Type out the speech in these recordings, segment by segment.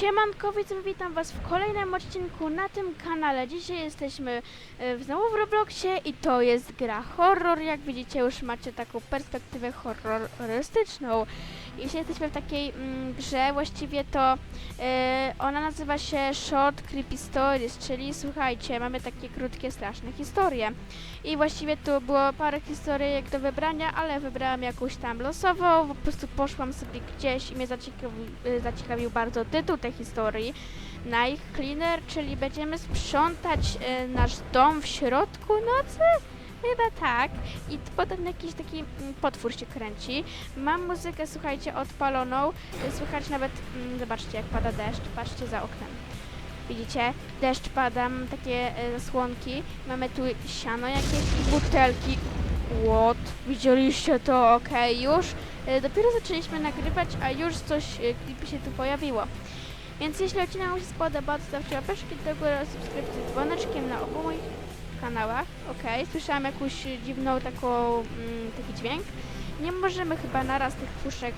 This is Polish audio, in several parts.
Siemanko, witam was w kolejnym odcinku na tym kanale. Dzisiaj jesteśmy e, w- znowu w Robloxie i to jest gra horror. Jak widzicie już macie taką perspektywę horrorystyczną. I Dzisiaj jesteśmy w takiej mm, grze, właściwie to e, ona nazywa się Short Creepy Stories, czyli słuchajcie, mamy takie krótkie, straszne historie. I właściwie tu było parę historyjek do wybrania, ale wybrałam jakąś tam losową, po prostu poszłam sobie gdzieś i mnie zaciekawił, y, zaciekawił bardzo tytuł tej historii. Night Cleaner, czyli będziemy sprzątać y, nasz dom w środku nocy? Chyba tak. I potem jakiś taki mm, potwór się kręci. Mam muzykę, słuchajcie, odpaloną. Y, Słychać nawet, mm, zobaczcie jak pada deszcz, patrzcie za oknem. Widzicie? Deszcz pada, mam takie e, zasłonki. Mamy tu siano jakieś i butelki. What? Widzieliście to? Okej, już. E, dopiero zaczęliśmy nagrywać, a już coś e, się tu pojawiło. Więc jeśli odcinek się spodoba, to zostawcie łapeczki do góry subskrypcję z dzwoneczkiem na obu moich kanałach. Okej, słyszałam jakąś dziwną taką, mm, taki dźwięk. Nie możemy chyba naraz tych puszek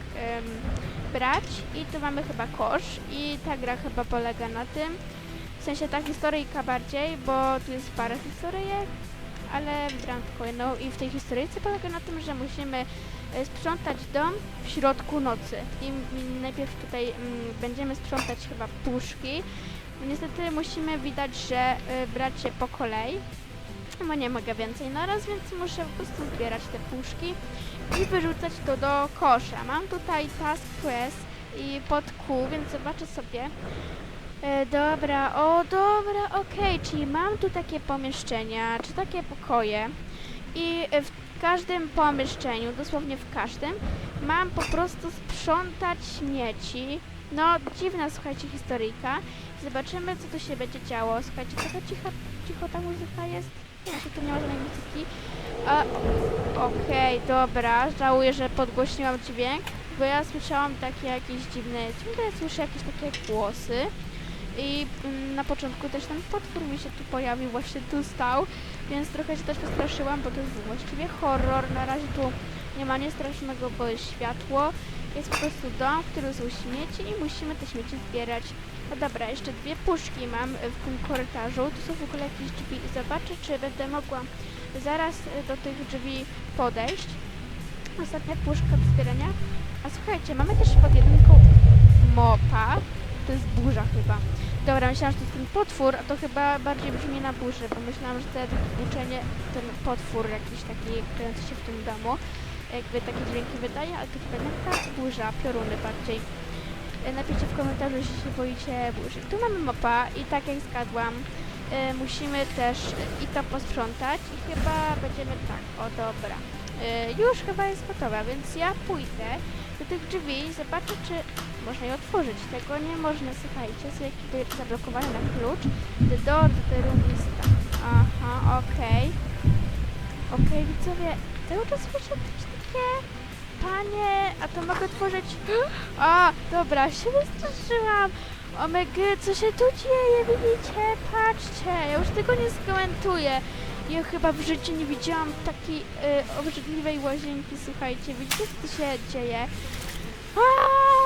brać i tu mamy chyba kosz i ta gra chyba polega na tym, w sensie ta historyjka bardziej, bo tu jest parę historyjek, ale wybrałam tylko jedną i w tej historyjce polega na tym, że musimy e, sprzątać dom w środku nocy. I najpierw tutaj będziemy sprzątać chyba puszki. Niestety musimy widać, że e, brać je po kolei, bo nie mogę więcej naraz, więc muszę po prostu zbierać te puszki i wyrzucać to do kosza. Mam tutaj task quest i pod Q, więc zobaczę sobie. E, dobra, o dobra, okej, czyli mam tu takie pomieszczenia, czy takie pokoje i w każdym pomieszczeniu, dosłownie w każdym, mam po prostu sprzątać śmieci. No, dziwna, słuchajcie, historyjka. Zobaczymy, co tu się będzie działo. Słuchajcie, trochę cicho, cicho ta muzyka jest. Że tu nie ma żadnej Okej, dobra, żałuję, że podgłośniłam dźwięk, bo ja słyszałam takie jakieś dziwne, ciągle słyszę jakieś takie głosy. I mm, na początku też ten potwór mi się tu pojawił, właśnie tu stał, więc trochę się też przestraszyłam, bo to jest właściwie horror, na razie tu nie ma nic strasznego, bo jest światło, jest po prostu dom, w którym są śmieci i musimy te śmieci zbierać. No dobra, jeszcze dwie puszki mam w tym korytarzu, tu są w ogóle jakieś drzwi zobaczę, czy będę mogła zaraz do tych drzwi podejść. Ostatnia puszka do zbierania. A słuchajcie, mamy też pod jedynką mopa. To jest burza chyba. Dobra, myślałam, że to jest ten potwór, a to chyba bardziej brzmi na burzy, bo myślałam, że to takie buczenie, ten potwór jakiś taki kręci się w tym domu. Jakby takie dźwięki wydaje, ale to chyba nie ta burza, pioruny bardziej. E, Napiszcie w komentarzu, jeśli się boicie burzy. Tu mamy mopa i tak jak zgadłam, e, musimy też i to posprzątać i chyba będziemy tak, o dobra. E, już chyba jest gotowa, więc ja pójdę do tych drzwi i zobaczę, czy można je otworzyć. Tego nie można, słuchajcie, są jakby zablokowane na klucz. The door to the room is. Aha, okej. Okej, widzowie, cały czas słyszę jakieś takie... Panie, a to mogę otworzyć... A, dobra, się wystraszyłam. Omega, co się tu dzieje, widzicie? Patrzcie, ja już tego nie skomentuję. Ja chyba w życiu nie widziałam takiej y, obrzydliwej łazienki, słuchajcie. Widzicie, co się dzieje? A,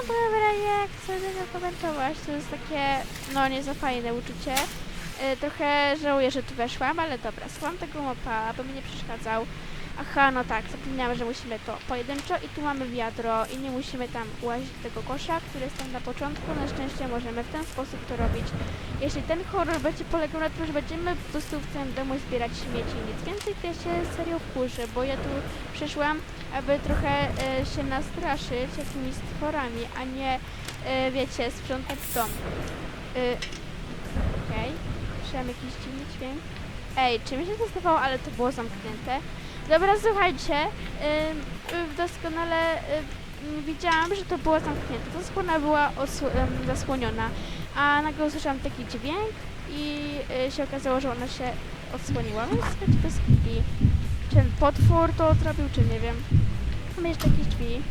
dobra, nie chcę tego komentować. To jest takie, no, nie za fajne uczucie. Y, trochę żałuję, że tu weszłam, ale dobra, słucham tego mopa, aby mi nie przeszkadzał. Aha, no tak, zapomniałam, że musimy to pojedynczo i tu mamy wiadro i nie musimy tam łazić tego kosza, który jest tam na początku. Na szczęście możemy w ten sposób to robić. Jeśli ten horror będzie polegał na tym, że będziemy po prostu w tym domu zbierać śmieci i nic więcej, to ja się serio wkurzę, bo ja tu przyszłam, aby trochę e, się nastraszyć jakimiś stworami, a nie, e, wiecie, sprzątać dom. E, Okej, słyszałam jakiś dziwny dźwięk. Ej, czy mi się to zdawało, ale to było zamknięte. Dobra, słuchajcie, y, doskonale widziałam, że to było zamknięte. Ta skłona była ym, zasłoniona, a nagle usłyszałam taki dźwięk i y, się okazało, że ona się odsłoniła, więc słuchajcie, jest creepy. Czy ten potwór to zrobił, czy nie wiem. Mamy jeszcze jakieś drzwi.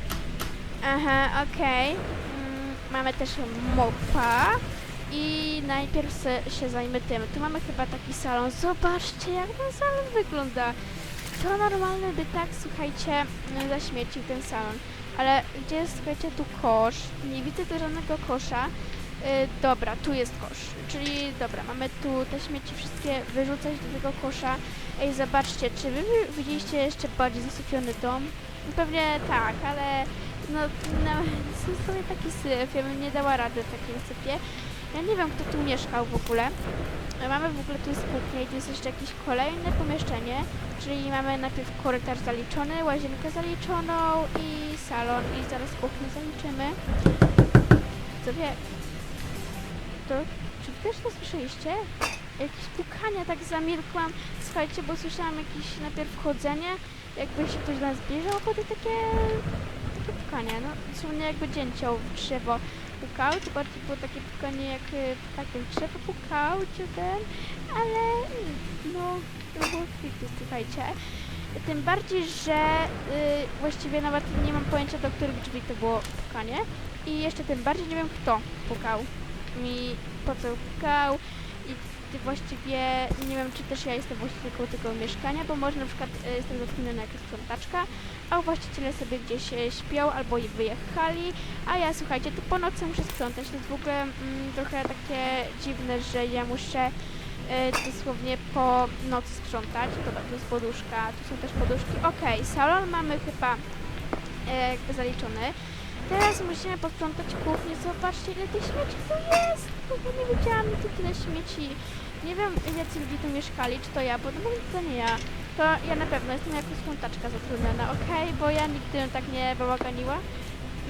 Aha, okej. Mm, mamy też mopa. I najpierw se, się zajmę tym. Tu mamy chyba taki salon. Zobaczcie, jak ten salon wygląda. To normalny by tak, słuchajcie, zaśmiecił ten salon. Ale gdzie jest, słuchajcie, tu kosz? Nie widzę tu żadnego kosza. dobra, tu jest kosz. Czyli dobra, mamy tu te śmieci wszystkie wyrzucać do tego kosza. Ej, zobaczcie, czy wy widzieliście jeszcze bardziej zasypiony dom? No Pewnie tak, ale no, no sobie taki syf, ja bym nie dała rady w takim sypie. Ja nie wiem, kto tu mieszkał w ogóle. Mamy w ogóle tu jest kuchnia i tu jest jeszcze jakieś kolejne pomieszczenie, czyli mamy najpierw korytarz zaliczony, łazienkę zaliczoną i salon i zaraz kuchnię zaliczymy. Co wie? To, czy wy też to słyszeliście? Jakieś pukania, tak zamilkłam. Słuchajcie, bo słyszałam jakieś najpierw chodzenie, jakby się ktoś do nas zbliżał, a potem takie, takie pukanie. No, dosłownie jakby dzięcioł w drzewo pukał, to bardziej było takie pukanie jak y, w drzewo pukał, czy ten, ale no, to było creepy, słuchajcie. Tym bardziej, że y, właściwie nawet nie mam pojęcia, do których drzwi to było pukanie. I jeszcze tym bardziej nie wiem, kto pukał. I po co pukał. I właściwie nie wiem, czy też ja jestem właścicielką tego mieszkania, bo może na przykład y, jestem zatrudniona jako sprzątaczka, a właściciele sobie gdzieś e, śpią albo wyjechali, a ja słuchajcie, tu po nocy muszę sprzątać. To jest w ogóle mm, trochę takie dziwne, że ja muszę e, dosłownie po nocy sprzątać. Dobra, tu jest poduszka, tu są też poduszki. Okej, salon mamy chyba e, jakby zaliczony. Teraz musimy posprzątać kuchnię. Zobaczcie, ile tych śmieci tu jest! Nie wiedziałam, tu tyle śmieci. Nie wiem, jacy ludzie tu mieszkali, czy to ja, bo no, to nie ja. To ja na pewno jestem jako sprzątaczka zatrudniona, okej? Bo ja nigdy tak nie bałaganiła.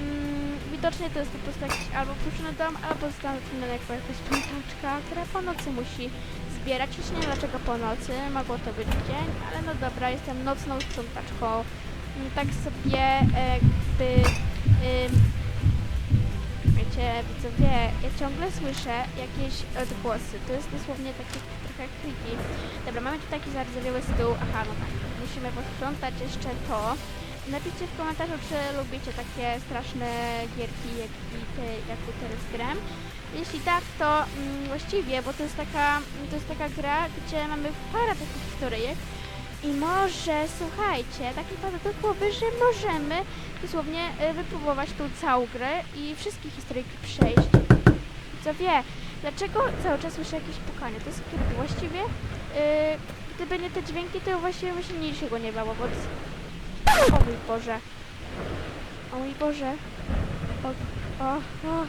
Mm, widocznie to jest po prostu jakiś albo próżny dom, albo zostałam zatrudniona jako jakaś sprzątaczka, która po nocy musi zbierać. Już nie wiem dlaczego po nocy, mogło to być dzień, ale no dobra, jestem nocną sprzątaczką. Mm, Tak sobie e, jakby... Ym, wiecie, widzowie, ja ciągle słyszę jakieś odgłosy. To jest dosłownie takie trochę creepy. Dobra, mamy tu taki zardzewiały stół. Aha, no tak. Musimy posprzątać jeszcze to. Napiszcie w komentarzu, czy lubicie takie straszne gierki, jak i te, jaką teraz gram. Jeśli tak, to mm, właściwie, bo to jest taka, to jest taka gra, gdzie mamy parę takich historyjek i może, słuchajcie, tak mi pada do że możemy dosłownie y, wypróbować tą całą grę i wszystkie historyjki przejść. Co wie, dlaczego cały czas słyszę jakieś pukanie? To jest creepy. Właściwie, y, gdyby nie te dźwięki, to właściwie bym się niczego nie bało, bo... O mój Boże. O mój Boże. O, o, o.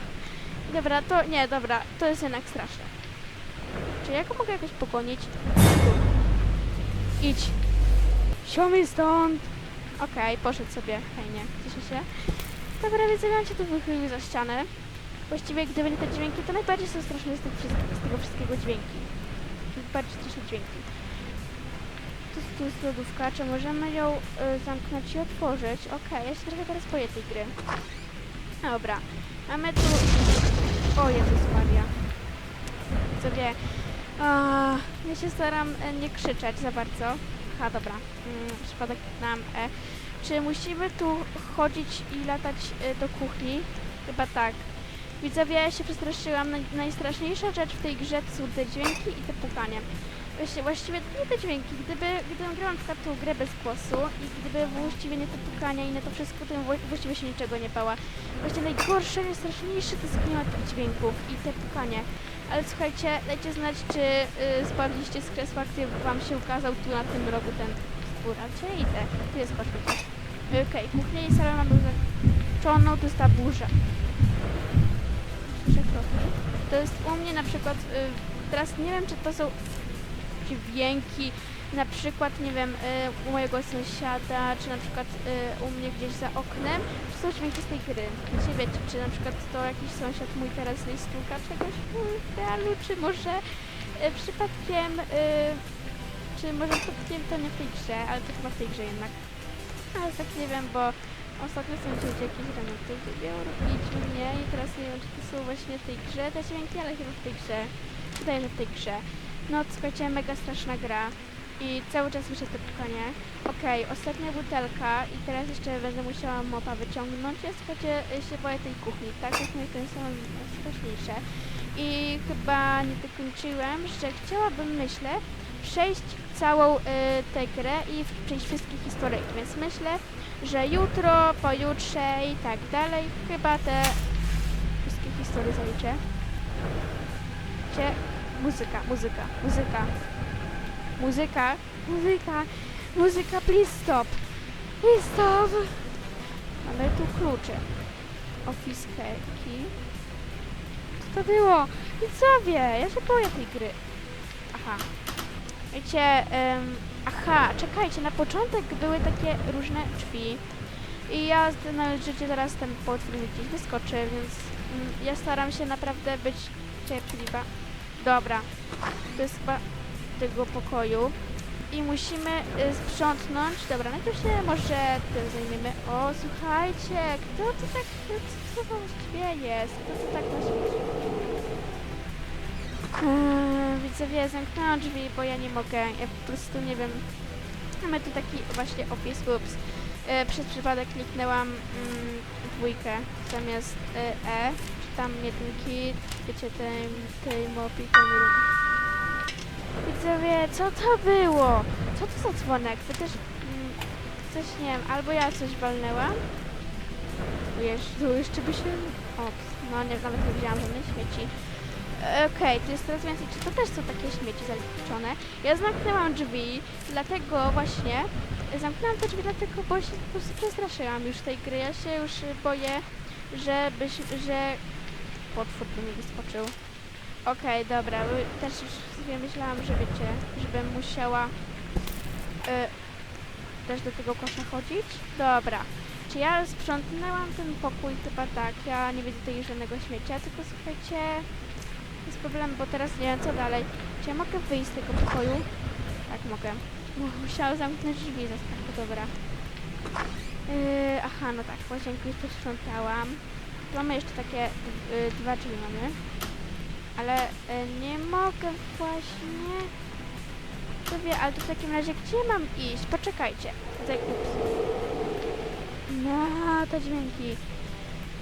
Dobra, to nie, dobra, to jest jednak straszne. Czy ja go mogę jakoś pogonić? Idź. Siomy stąd. Okej, poszedł sobie. Fajnie, cieszę się. Dobra, więc ja cię tu wychylił za ścianę. Właściwie gdyby nie te dźwięki, to najbardziej są straszne z, tych wszystkich, z tego wszystkiego dźwięki. Najbardziej straszne dźwięki. Tu, tu jest lodówka, czy możemy ją y, zamknąć i otworzyć? Okej, ja się trochę teraz boję tej gry. Dobra, mamy tu... O Jezus Maria. Co wie? Ja się staram e, nie krzyczeć za bardzo. Aha, dobra. Mm, przypadek nam E. Czy musimy tu chodzić i latać e, do kuchni? Chyba tak. Widzowie, ja się przestraszyłam. Naj, najstraszniejsza rzecz w tej grze to są te dźwięki i te pukanie. Właściwie, właściwie nie te dźwięki. Gdyby, gdybym grała na przykład tą grę bez głosu i gdyby właściwie nie te pukania i nie to wszystko, to właściwie się niczego nie bała. Właściwie najgorsze, najstraszniejsze to klimat tych dźwięków i te pukanie. Ale słuchajcie, dajcie znać, czy y, spadliście z krzesła, gdy wam się ukazał tu na tym rogu ten stwór. A gdzie idę? Tu jest kosz widzisz. Okej, kuchnię i salon mamy zaliczoną, to jest ta burza. To jest u mnie na przykład, y, teraz nie wiem, czy to są dźwięki, na przykład, nie wiem, y, u mojego sąsiada, czy na przykład y, u mnie gdzieś za oknem, czy są dźwięki z tej gry. Czy wiecie, czy na przykład to jakiś sąsiad mój teraz gdzieś stuka czegoś w realu, czy może y, przypadkiem, czy może przypadkiem to nie w tej grze, ale to chyba w tej grze jednak. Ale tak nie wiem, bo ostatnio sąsiedzi jakieś remonty lubią robić u mnie i teraz nie wiem, czy to są właśnie w tej grze te dźwięki, ale chyba w tej grze. Wydaje, że w tej grze. No, słuchajcie, mega straszna gra. I cały czas słyszę te pukanie. Okej, ostatnia butelka i teraz jeszcze będę musiała mopa wyciągnąć. Ja słuchajcie, y, się boję tej kuchni, tak? Kuchnie to są straszniejsze. I chyba nie dokończyłem, że chciałabym, myślę, przejść całą y, tę grę i przejść wszystkie historyjki, więc myślę, że jutro, pojutrze i tak dalej, chyba te wszystkie historie zaliczę. słuchajcie, muzyka, muzyka, muzyka, muzyka, muzyka, muzyka, please stop, please stop. Mamy tu klucze. Key. Co to było? Widzowie, ja się boję tej gry. Aha. Wiecie, em, aha, czekajcie, na początek były takie różne drzwi. I ja z- na życie teraz ten potwór gdzieś wyskoczy, więc mm, ja staram się naprawdę być cierpliwa. Dobra, to jest chyba tego pokoju. I musimy y, sprzątnąć. Dobra, najpierw się może tym zajmiemy. O, słuchajcie, kto to tak, kto, co to właściwie jest? Kto to tak właściwie... Eee, widzowie, zamknęłam drzwi, bo ja nie mogę, ja po prostu nie wiem. Mamy tu taki właśnie opis, ups. E, przez przypadek kliknęłam mm, dwójkę zamiast e, E, czy tam jedynki, wiecie, tej, tej mopi, to. Widzowie, co to było? Co to za dzwonek? To też mm, coś, nie wiem, albo ja coś walnęłam. Jeszcze, jeszcze by się... Ops, no nie, nawet nie widziałam żadnych śmieci. Okej, tu jest teraz więcej. Czy to też są takie śmieci zaliczone? Ja zamknęłam drzwi, dlatego właśnie zamknęłam te drzwi dlatego, bo się po prostu przestraszyłam już tej gry. Ja się już boję, że, byś, że potwór by mi wyskoczył. Okej, dobra, y, też już myślałam, że wiecie, żebym musiała y, też do tego kosza chodzić. Dobra. Czy ja sprzątnęłam ten pokój? Chyba tak. Ja nie widzę tutaj żadnego śmiecia, tylko słuchajcie, jest problem, bo teraz nie wiem co dalej. Czy ja mogę wyjść z tego pokoju? Tak, mogę. Mu- Musiałam zamknąć drzwi, zostawmy, dobra. Yy, aha, no tak, łazienkę już posprzątałam. Mamy jeszcze takie yy, dwa drzwi mamy. Ale yy, nie mogę właśnie... To wie, ale to w takim razie gdzie mam iść? Poczekajcie. No, te dźwięki.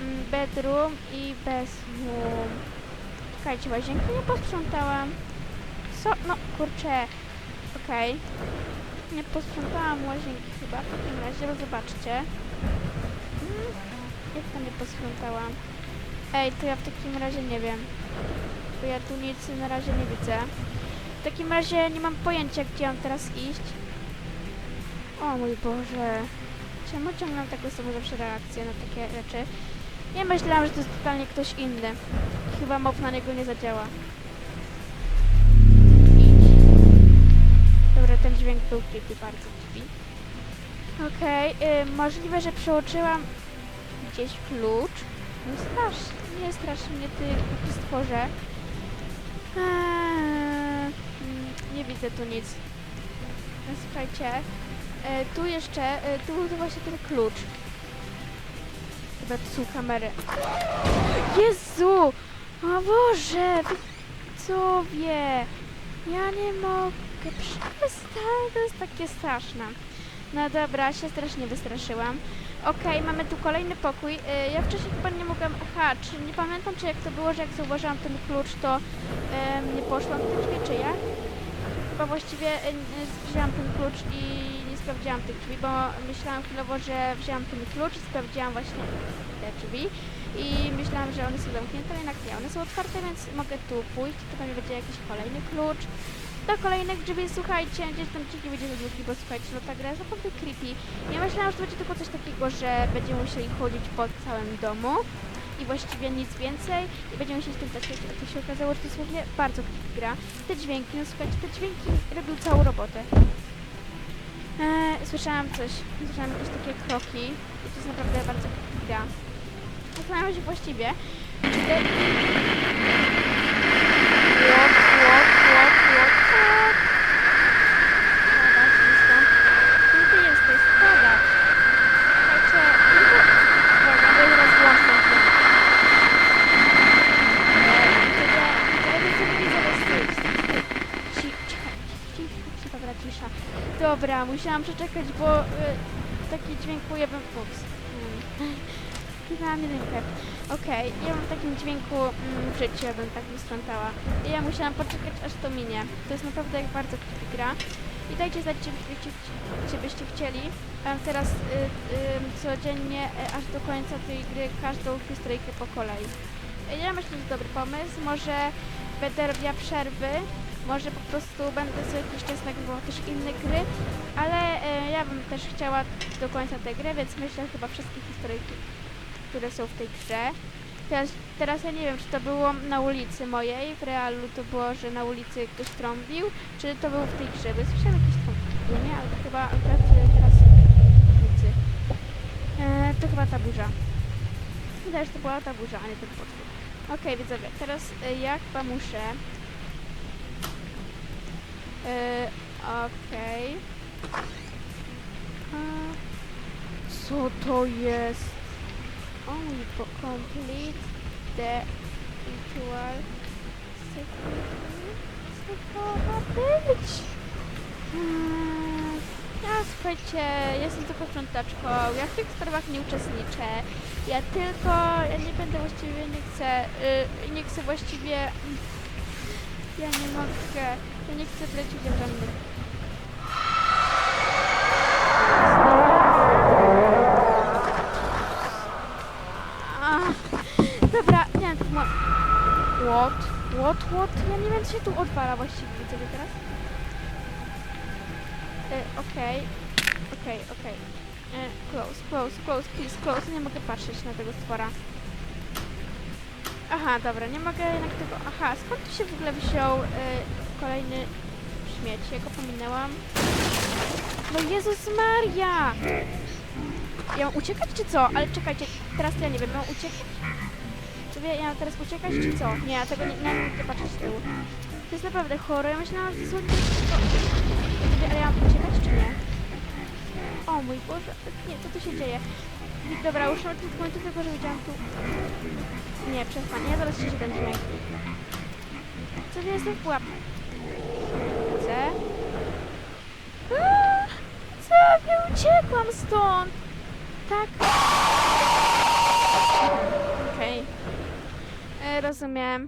Mm, bedroom i bathroom. Czekajcie, łazienkę nie posprzątałam. Co? No, kurczę. Okej. Nie posprzątałam łazienki chyba w takim razie, bo zobaczcie. Mm, jak to nie posprzątałam? Ej, to ja w takim razie nie wiem. Bo ja tu nic na razie nie widzę. W takim razie nie mam pojęcia, gdzie mam teraz iść. O mój Boże. Czemu ciągną tak osobą zawsze reakcje na takie rzeczy? Ja myślałam, że to jest totalnie ktoś inny. Chyba mob na niego nie zadziała. Dobra, ten dźwięk był creepy bardzo drzwi. Okej, y, możliwe, że przeoczyłam gdzieś klucz. No strasz, nie strasz mnie ty kuki stworze. Eee, nie widzę tu nic. No, Słuchajcie, e, tu jeszcze, e, tu był właśnie ten klucz. Chyba tu są kamery. Jezu! O Boże! Widzowie! Ja nie mogę przestań, to jest takie straszne. No dobra, się strasznie wystraszyłam. Okej, mamy tu kolejny pokój. Y, ja wcześniej chyba nie mogłam... Aha, czy nie pamiętam, czy jak to było, że jak zauważyłam ten klucz, to nie poszłam tych drzwi, czy jak? Chyba właściwie y, wzięłam ten klucz i nie sprawdziłam tych drzwi, bo myślałam chwilowo, że wzięłam ten klucz i sprawdziłam właśnie te drzwi i myślałam, że one są zamknięte, ale jednak nie, one są otwarte, więc mogę tu pójść, to pewnie będzie jakiś kolejny klucz. Do kolejnych drzwi, słuchajcie, gdzieś tam cieki będzie za długi, bo słuchajcie, no ta gra jest naprawdę creepy. Ja myślałam, że to będzie tylko coś takiego, że będziemy musieli chodzić po całym domu i właściwie nic więcej i będziemy musieli tym zacząć, a to się okazało, że to właśnie bardzo creepy gra. Te dźwięki, no słuchajcie, te dźwięki robią całą robotę. Eee, słyszałam coś, słyszałam jakieś takie kroki i to jest naprawdę bardzo creepy gra. Zastanawiam się właściwie, czy te... Łop, łop, łop, łop, łop. Spadać mi stąd. Kim ty jesteś? Spadać. Słuchajcie, tylko... Uwaga, bo zaraz włączę się. Dobra, cisza. Dobra, musiałam przeczekać, bo y, taki dźwięk ujebem... Ups. Mm. Kliknęłam jedynkę. Okej, ja mam w takim dźwięku mm, w życiu, bym tak wysprzątała. I ja musiałam poczekać, aż to minie. To jest naprawdę jak bardzo creepy gra. I dajcie znać, czy, czy, czy byście chcieli. Teraz y, y, codziennie, y, aż do końca tej gry, każdą historyjkę po kolei. Ja myślę, że to dobry pomysł. Może będę robiła przerwy. Może po prostu będę sobie jakiś czas nagrywała też inne gry, ale e, ja bym też chciała do końca tę grę, więc myślę chyba wszystkie historyjki, które są w tej grze. Teraz, teraz ja nie wiem, czy to było na ulicy mojej, w realu to było, że na ulicy ktoś trąbił, czy to było w tej grze, bo słyszałem jakieś trąbienie, ale chyba akurat e, teraz w ulicy. E, to chyba ta burza. Wydaje się, że to była ta burza, a nie ten potwór. Okej, widzowie, teraz e, ja chyba muszę... E, Okej. A, Co to jest? O mój Bo complete the ritual. Co to ma być? Hmm, Ja słuchajcie, jestem tylko sprzątaczką, ja w tych sprawach nie uczestniczę. Ja tylko, ja nie będę właściwie, nie chcę, y, nie chcę właściwie, mm, ja nie mogę, ja nie chcę udziału w żadnych. Dobra, nie wiem, ma... What? What, what? Ja nie wiem, co się tu odwala właściwie, widzę teraz. Y, Okej, okej, okej. E, Close, close, close, please, close. Nie mogę patrzeć na tego stwora. Aha, dobra, nie mogę jednak tego... Aha, skąd tu się w ogóle wziął y, kolejny śmieć? Ja go pominęłam. No Jezus Maria! Ja mam uciekać czy co? Ale czekajcie, teraz ja nie wiem, mam uciekać? Czy ja mam teraz uciekać czy co? Nie, ja tego nie, nie mogę patrzeć z tyłu. To jest naprawdę chore, ja myślałam, że są ale ja mam uciekać czy nie? O mój Boże, nie, co tu się dzieje? Dobra, już tego momentu tylko, że widziałam tu... Nie, przestań, ja zaraz się ten dźwięk. Co jest w pułap? Chcę? Co? Ja uciekłam stąd! Tak? Okej. E, Rozumiem.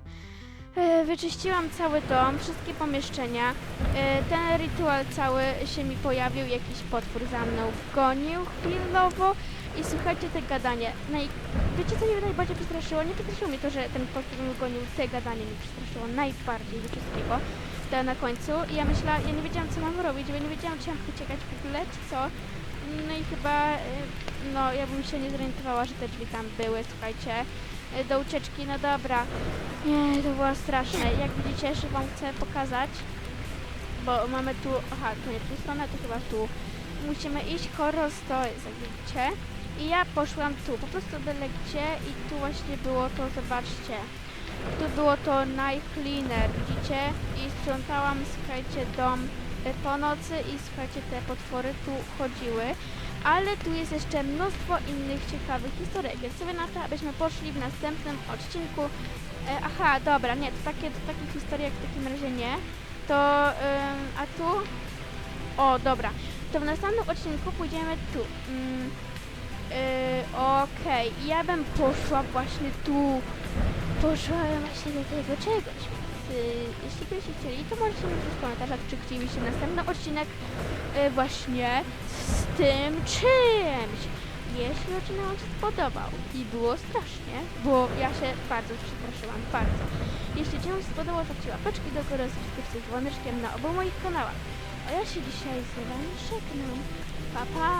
E, Wyczyściłam cały dom, wszystkie pomieszczenia. E, Ten rytuał cały się mi pojawił, jakiś potwór za mną gonił chwilowo i słuchajcie te gadanie. Naj... Wiecie co mnie najbardziej przestraszyło? Nie przestraszyło mnie to, że ten mnie gonił, te gadanie mnie przestraszyło najbardziej ze wszystkiego. To na końcu i ja myślałam, ja nie wiedziałam co mam robić, bo nie wiedziałam czy mam uciekać w ogóle, czy co. No i chyba, e, no ja bym się nie zorientowała, że te drzwi tam były, słuchajcie. E, Do ucieczki, no dobra. Nie, to było straszne. Jak widzicie, jeszcze wam chcę pokazać, bo mamy tu, aha, to nie tu stronę, to chyba tu. Musimy iść, horror to jak widzicie. I ja poszłam tu, po prostu delekcie i tu właśnie było to, zobaczcie. Tu było to night cleaner, widzicie? I sprzątałam, słuchajcie, dom e, po nocy i słuchajcie, te potwory tu chodziły. Ale tu jest jeszcze mnóstwo innych ciekawych historyjek, więc sobie na to, abyśmy poszli w następnym odcinku. E, aha, dobra, nie, to takie, to takich historyjek w takim razie nie. To, ym, a tu? O, dobra. To w następnym odcinku pójdziemy tu. Mm, yy, Okej, ja bym poszła właśnie tu. Poszła właśnie do tego czegoś. Więc, yy, jeśli byście chcieli, to możecie mi w komentarzach, czy chcielibyście następny odcinek yy, właśnie z tym czymś. Jeśli odcinek Wam się spodobał i było strasznie, bo ja się bardzo przestraszyłam, bardzo. Jeśli Ci się spodobał, to łapeczki do góry, subskrypcję z dzwoneczkiem na obu moich kanałach. A ja się dzisiaj z Wami żegnam. Pa, pa!